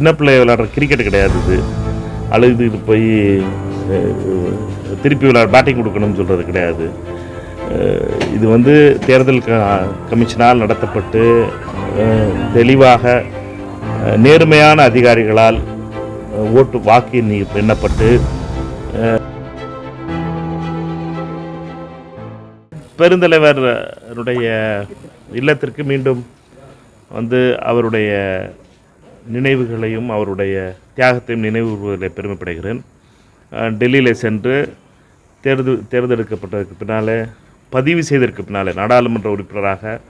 சின்ன பிள்ளை விளையாடுற கிரிக்கெட் கிடையாது இது. அழுது போய் திருப்பி விளையாட பேட்டிங் கொடுக்கணும்னு சொல்கிறது கிடையாது. இது வந்து தேர்தல் க கமிஷனால் நடத்தப்பட்டு தெளிவாக நேர்மையான அதிகாரிகளால் ஓட்டு வாக்கு எண்ணப்பட்டு பெருந்தலைவருடைய இல்லத்திற்கு மீண்டும் வந்து அவருடைய நினைவுகளையும் அவருடைய தியாகத்தையும் நினைவுறுவதில் பெருமைப்படுகிறேன். டெல்லியில் சென்று தேர்தல் தேர்ந்தெடுக்கப்பட்டதற்கு பின்னாலே பதிவு செய்ததற்கு பின்னாலே நாடாளுமன்ற உறுப்பினராக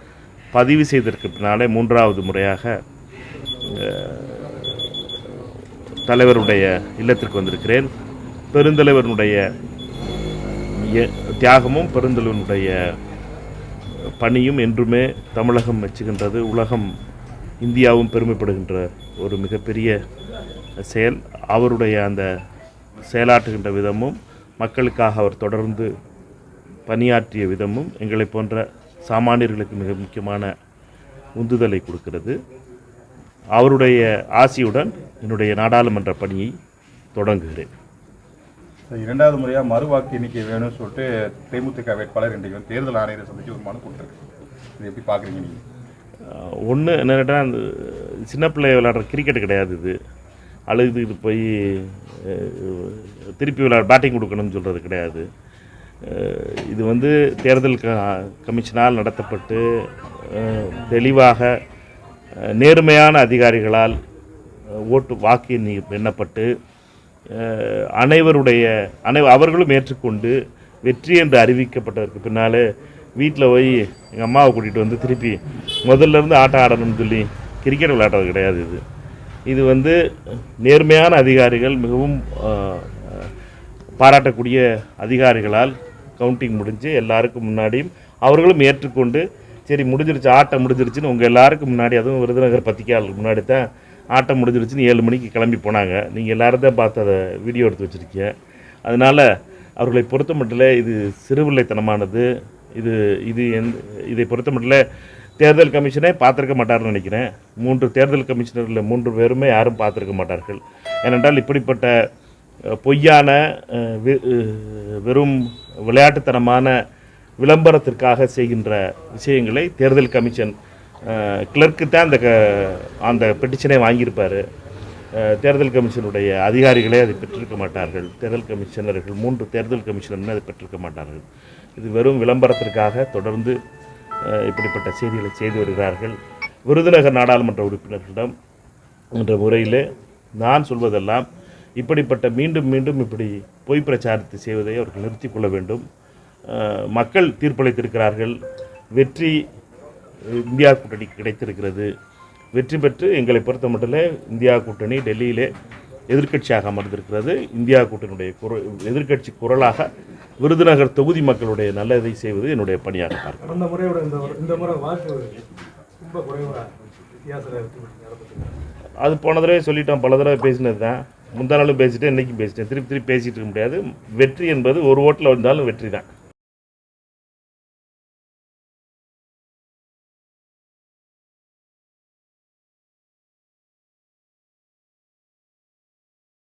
பதிவு செய்ததற்கு பின்னாலே மூன்றாவது முறையாக தலைவருடைய இல்லத்திற்கு வந்திருக்கிறேன். பெருந்தலைவனுடைய தியாகமும் பெருந்தலைவனுடைய பணியும் என்றுமே தமிழகம் மெச்சுகின்றது. உலகம் இந்தியாவும் பெருமைப்படுகின்ற ஒரு மிகப்பெரிய செயல். அவருடைய அந்த செயலாற்றுகின்ற விதமும் மக்களுக்காக அவர் தொடர்ந்து பணியாற்றிய விதமும் எங்களை போன்ற சாமானியர்களுக்கு மிக முக்கியமான உந்துதலை கொடுக்கிறது. அவருடைய ஆசியுடன் என்னுடைய நாடாளுமன்ற பணியை தொடங்குகிறேன். இரண்டாவது முறையாக மறுவாக்கு எண்ணிக்கை வேணும்னு சொல்லிட்டு தேமுதிக வேட்பாளர் இன்றைக்கு தேர்தல் ஆணையரை சந்திச்சு ஒரு மனு கொடுத்துருக்கு. இது எப்படி பார்க்குறீங்க நீங்கள் ஒன்று என்னன்னா அந்த சின்ன பிள்ளை விளையாடுற கிரிக்கெட் கிடையாது இது. அழுது போய் திருப்பி விளையாட பேட்டிங் கொடுக்கணும்னு சொல்கிறது கிடையாது. இது வந்து தேர்தல் க கமிஷனால் நடத்தப்பட்டு தெளிவாக நேர்மையான அதிகாரிகளால் ஓட்டு வாக்கு எண்ணப்பட்டு அனைவருடைய அனை அவர்களும் ஏற்றுக்கொண்டு வெற்றி என்று அறிவிக்கப்பட்டதற்கு பின்னாலே வீட்டில் போய் எங்கள் அம்மாவை கூட்டிகிட்டு வந்து திருப்பி முதல்ல இருந்து ஆட்டம் ஆடணும்னு சொல்லி கிரிக்கெட் விளையாடுறது கிடையாது இது. இது வந்து நேர்மையான அதிகாரிகள் மிகவும் பாராட்டக்கூடிய அதிகாரிகளால் கவுண்டிங் முடிஞ்சு எல்லாருக்கும் முன்னாடியும் அவர்களும் ஏற்றுக்கொண்டு சரி முடிஞ்சிருச்சு ஆட்டம் முடிஞ்சிருச்சுன்னு உங்கள் எல்லாருக்கும் முன்னாடி அதுவும் விருதுநகர் பத்திரிக்கையாளருக்கு முன்னாடி தான் ஆட்டம் முடிஞ்சிருச்சுன்னு ஏழு மணிக்கு கிளம்பி போனாங்க. நீங்கள் எல்லாரும் தான் பார்த்து அதை வீடியோ எடுத்து வச்சுருக்கீங்க. அதனால் அவர்களை பொறுத்த மட்டும் இது சிறுவில்லைத்தனமானது. இது இது எந்த இதை பொறுத்த மட்டும் தேர்தல் கமிஷனே பார்த்துருக்க மாட்டார்னு நினைக்கிறேன். மூன்று தேர்தல் கமிஷனரில் மூன்று பேருமே யாரும் பார்த்துருக்க மாட்டார்கள். ஏனென்றால் இப்படிப்பட்ட பொய்யான வெ- வெறும் விளையாட்டுத்தனமான விளம்பரத்திற்காக செய்கின்ற விஷயங்களை தேர்தல் கமிஷன் கிளர்க்கு தான் அந்த க அந்த பெட்டிஷனை வாங்கியிருப்பார். தேர்தல் கமிஷனுடைய அதிகாரிகளே அதை பெற்றிருக்க மாட்டார்கள். தேர்தல் கமிஷனர்கள் மூன்று தேர்தல் கமிஷனருமே அதை பெற்றிருக்க மாட்டார்கள். இது வெறும் விளம்பரத்திற்காக தொடர்ந்து இப்படிப்பட்ட செய்திகளை செய்து வருகிறார்கள். விருதுநகர் நாடாளுமன்ற உறுப்பினர்களிடம் என்ற முறையிலே நான் சொல்வதெல்லாம் இப்படிப்பட்ட மீண்டும் மீண்டும் இப்படி பொய் பிரச்சாரத்தை செய்வதை அவர்கள் நிறுத்திக் கொள்ள வேண்டும். மக்கள் தீர்ப்பளித்திருக்கிறார்கள். வெற்றி இந்தியா கூட்டணிக்கு கிடைத்திருக்கிறது. வெற்றி பெற்று எங்களை பொறுத்த மட்டும் இந்தியா கூட்டணி டெல்லியிலே எதிர்க்கட்சியாக அமர்ந்திருக்கிறது. இந்தியா கூட்டணியுடைய குர எதிர்க்கட்சி குரலாக விருதுநகர் தொகுதி மக்களுடைய நல்லதை செய்வது என்னுடைய பணியாக பார்க்கிறேன். முறையோட இந்த முறை- இந்த முறை வாக்கு ரொம்ப குறைவாக அது போன தடவை சொல்லிட்டோம் பல தடவை பேசினது தான் முந்தா நாளும் பேசிட்டேன் இன்றைக்கும் பேசிட்டேன். திருப்பி திருப்பி பேசிட்டு இருக்க முடியாது. வெற்றி என்பது ஒரு ஓட்டில் வந்தாலும் வெற்றி தான்